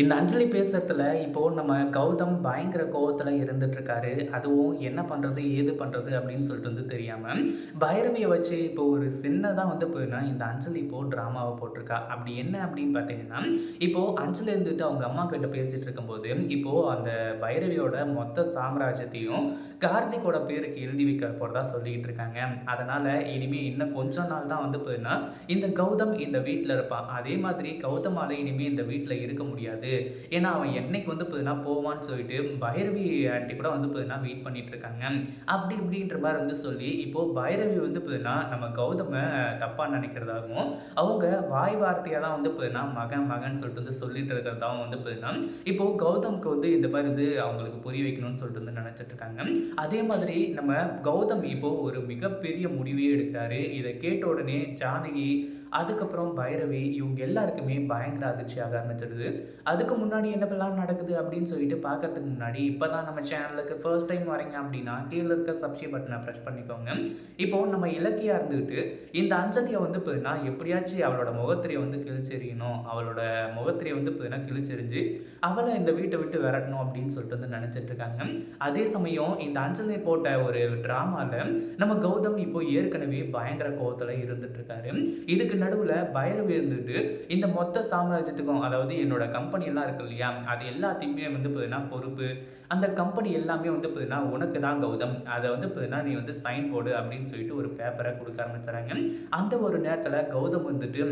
இந்த அஞ்சலி பேசுறதுல இப்போ நம்ம கௌதம் பயங்கர கோவத்துல இருந்துட்டு இருக்காரு. அதுவும் என்ன பண்றது? ஏது பண்றது? அப்படின்னு சொல்லிட்டு வந்து தெரியாம, பைரவியை வச்சு இப்போ ஒரு சின்னதாக வந்து பார்த்தீங்கன்னா, இந்த அஞ்சலி இப்போ ட்ராமாவை போட்டிருக்கா. அப்படி என்ன அப்படின்னு பார்த்தீங்கன்னா, இப்போ அஞ்சலி இருந்துட்டு அவங்க அம்மா கிட்ட பேசிட்டு இருக்கும்போது, இப்போ அந்த பைரவியோட மொத்த சாம்ராஜ்யத்தையும் கார்த்திக்கோட பேருக்கு எழுதி வைக்க போறதா சொல்லிக்கிட்டு இருக்காங்க. அதனால இனிமே இன்னும் கொஞ்ச நாள் தான் வந்து பார்த்தீங்கன்னா, இந்த கௌதம் இந்த வீட்டில் இருப்பான். அதே மாதிரி கௌதமால இனிமே இந்த வீட்டில் இருக்க முடியாது. ஏன்னா, அவன் என்னைக்கு வந்து பார்த்தீங்கன்னா போவான்னு சொல்லிட்டு பைரவி ஆண்டி கூட வந்து பார்த்தீங்கன்னா வெயிட் பண்ணிட்டு இருக்காங்க. அப்படி இப்படின்ற மாதிரி வந்து சொல்லி, இப்போ பைரவி வந்து பார்த்தீங்கன்னா நம்ம கௌதம தப்பா நினைக்கிறதாகவும், அவங்க வாய் வார்த்தையா தான் வந்து பார்த்தீங்கன்னா மகன் மகன் சொல்லிட்டு வந்து சொல்லிட்டு இருக்கிறதாவும் வந்து பார்த்தீங்கன்னா, இப்போ கௌதம்க்கு வந்து இந்த மாதிரி வந்து அவங்களுக்கு புரிய வைக்கணும்னு சொல்லிட்டு வந்து நினைச்சிட்டு இருக்காங்க. அதே மாதிரி நம்ம கௌதம் இப்போ ஒரு மிகப்பெரிய முடிவே எடுக்கிறாரு. இதை கேட்ட உடனே ஜானகி, அதுக்கப்புறம் பைரவி இவங்க எல்லாருக்குமே பயங்கர அதிர்ச்சியாக ஆரம்பிச்சிடுது. அதுக்கு முன்னாடி என்னப்பெல்லாம் நடக்குது அப்படின்னு சொல்லிட்டு பார்க்கறதுக்கு முன்னாடி, இப்போ தான் நம்ம சேனலுக்கு ஃபர்ஸ்ட் டைம் வரீங்க அப்படின்னா, கீழே இருக்க சப்ஸ்கிரைப் பட்டனை ப்ரெஸ் பண்ணிக்கோங்க. இப்போ நம்ம இலக்கியா இருந்துகிட்டு, இந்த அஞ்சலியை வந்து பார்த்தீங்கன்னா எப்படியாச்சும் அவளோட முகத்திரையை வந்து கிழிச்செறியணும். அவளோட முகத்திரையை வந்து பார்த்தீங்கன்னா கிழிச்செறிஞ்சு, அவளை இந்த வீட்டை விட்டு விரட்டணும் அப்படின்னு சொல்லிட்டு வந்து நினைச்சிட்டு இருக்காங்க. அதே சமயம் இந்த அஞ்சலி போட்ட ஒரு ட்ராமாவில் நம்ம கௌதம் இப்போ ஏற்கனவே பயங்கர கோவத்துல இருந்துட்டு இருக்காரு. இதுக்கு நடுவில் பயிர் இருந்துட்டு, இந்த மொத்த சாம்ராஜ்யத்துக்கும் அதாவது என்னோட கம்பெனி எல்லாம் இருக்கு இல்லையா? அது எல்லாத்தையுமே வந்து பார்த்தீங்கன்னா பொறுப்பு, அந்த கம்பெனி எல்லாமே வந்து பார்த்தீங்கன்னா உனக்கு தான் கௌதம். அதை வந்து பார்த்தீங்கன்னா நீ வந்து சைன் போடு அப்படின்னு சொல்லிட்டு ஒரு பேப்பரை கொடுக்க ஆரம்பிச்சுறாங்க. அந்த ஒரு நேரத்தில் கௌதம் வந்துட்டு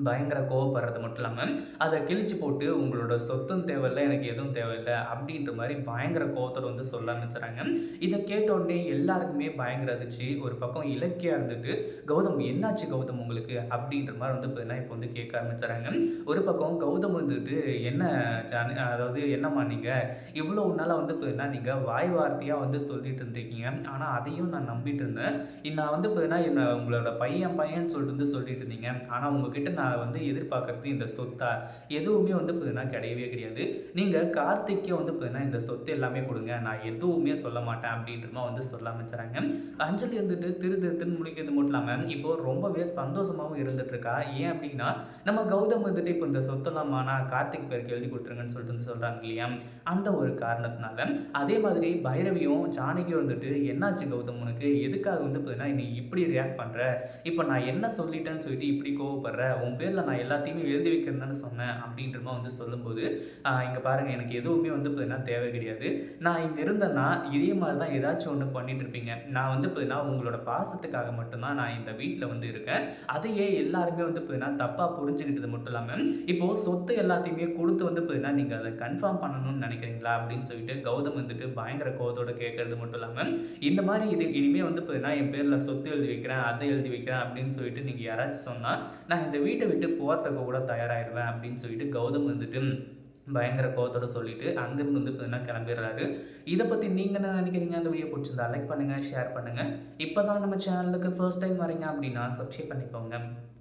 பயங்கர கோவப்படுறது மட்டும் இல்லாமல் அதை கிழிச்சு போட்டு உங்களோட சொத்தும் தேவையில்லை எனக்கு எதுவும் தேவையில்லை அப்படின்ற மாதிரி பயங்கர கோவத்தோடு வந்து சொல்ல ஆரம்பிச்சுறாங்க. இதை கேட்ட உடனே எல்லாருக்குமே பயங்கர அதிர்ச்சி. ஒரு பக்கம் இலக்கியா இருந்துட்டு, "கௌதம் என்னாச்சு கௌதம் உங்களுக்கு?" அப்படின்ற மாதிரி வந்து பார்த்தீங்கன்னா இப்போ வந்து கேட்க ஆரம்பிச்சுறாங்க. ஒரு பக்கம் கௌதம் வந்துட்டு, "என்ன அதாவது என்னம்மா நீங்கள் இவ்வளோ நாளாக வந்து பார்த்தீங்கன்னா நீங்கள் வாய் வார்த்தையாக வந்து சொல்லிட்டு இருந்திருக்கீங்க. ஆனால் அதையும் நான் நம்பிட்டு இருந்தேன். நான் வந்து பார்த்தீங்கன்னா என்ன உங்களோட பையன் பையன் சொல்லிட்டு வந்து சொல்லிட்டு இருந்தீங்க. ஆனால் உங்ககிட்ட நான் வந்து எதிர்பார்க்குறது இந்த சொத்தா? எதுவுமே வந்து பார்த்தீங்கன்னா கிடையவே கிடையாது. நீங்கள் கார்த்திக்கே வந்து பார்த்தீங்கன்னா இந்த சொத்து எல்லாமே கொடுங்க நான் எதுவுமே சொல்ல மாட்டேன்." அப்படின்றமா வந்து சொல்ல ஆரம்பிச்சுறாங்க. அஞ்சலி வந்துட்டு திரு திருத்துன்னு முழிக்கிறது மட்டும் இல்லாமல் இப்போ ரொம்பவே சந்தோஷமாகவும் இருந்துட்டு இருக்கா. ஏன் அப்படின்னா, நம்ம கௌதம் வந்துட்டு இப்போ இந்த சொத்தெல்லாம் கார்த்திக் பேருக்கு எழுதி கொடுத்துருங்கன்னு சொல்லிட்டு வந்து சொல்கிறாங்க இல்லையா? அந்த ஒரு காரணத்தினால. அதே மாதிரி பைரவியும், ஜானகியும் வந்துட்டு, "என்னாச்சு கௌதம் உனக்கு? எதுக்காக வந்து பார்த்தீங்கன்னா நீ இப்படி ரியாக்ட் பண்ணுற இப்போ நான் என்ன சொல்லிட்டேன்னு சொல்லிட்டு இப்படி கோவப்படுற? உன் பேர்ல நான் எல்லாத்தையுமே எழுதி வைக்கிறேன் தானே சொன்னேன்." அப்படின்ற வந்து சொல்லும்போது, இங்கே பாருங்கள் எனக்கு எதுவுமே வந்து பார்த்தீங்கன்னா தேவை கிடையாது. நான் இங்கே இருந்தேன்னா, இதே மாதிரி தான் ஏதாச்சும் ஒன்று பண்ணிட்டு இருப்பீங்க. நான் வந்து பார்த்தீங்கன்னா உங்களோட பாசத்துக்காக மட்டும்தான் நான் இந்த வீட்டில் வந்து இருக்கேன். அதையே எல்லாருமே வந்து பார்த்தீங்கன்னா தப்பாக புரிஞ்சுக்கிட்டது மட்டும் இல்லாமல் இப்போ சொத்து எல்லாத்தையுமே கொடுத்து வந்து பார்த்தீங்கன்னா நீங்கள் அதை கன்ஃபார்ம் பண்ணணும்னு நினைக்கிறீங்களா?" அப்படின்னு சொல்லிட்டு கௌதம் வந்துட்டு பயங்கர கோவத்தோட கேட்கறது மட்டும் இல்லாமல் "இந்த மாதிரி இது இனிமே வந்து பார்த்தீங்கன்னா என் பேரில் சொத்து எழுதி வைக்கிறேன், அதை எழுதி வைக்கிறேன் அப்படின்னு சொல்லிட்டு நீங்கள் யாராச்சும் சொன்னால் நான் இந்த வீட்டை விட்டு போகிறதுக்கு கூட தயாராகிடுவேன்." அப்படின்னு சொல்லிட்டு கௌதம் வந்துட்டு பயங்கர கோவத்தோட சொல்லிட்டு, அங்கிருந்து வந்து பார்த்தீங்கன்னா கிளம்பிடுறாரு. இதை பற்றி நீங்கள் என்ன நினைக்கிறீங்க? அந்த வீடியோ பிடிச்சிருந்தா லைக் பண்ணுங்க, ஷேர் பண்ணுங்க. இப்போ தான் நம்ம சேனலுக்கு ஃபர்ஸ்ட் டைம் வரீங்க அப்படின்னா சப்ஸ்கிரைப் பண்ணிக்கோங்க.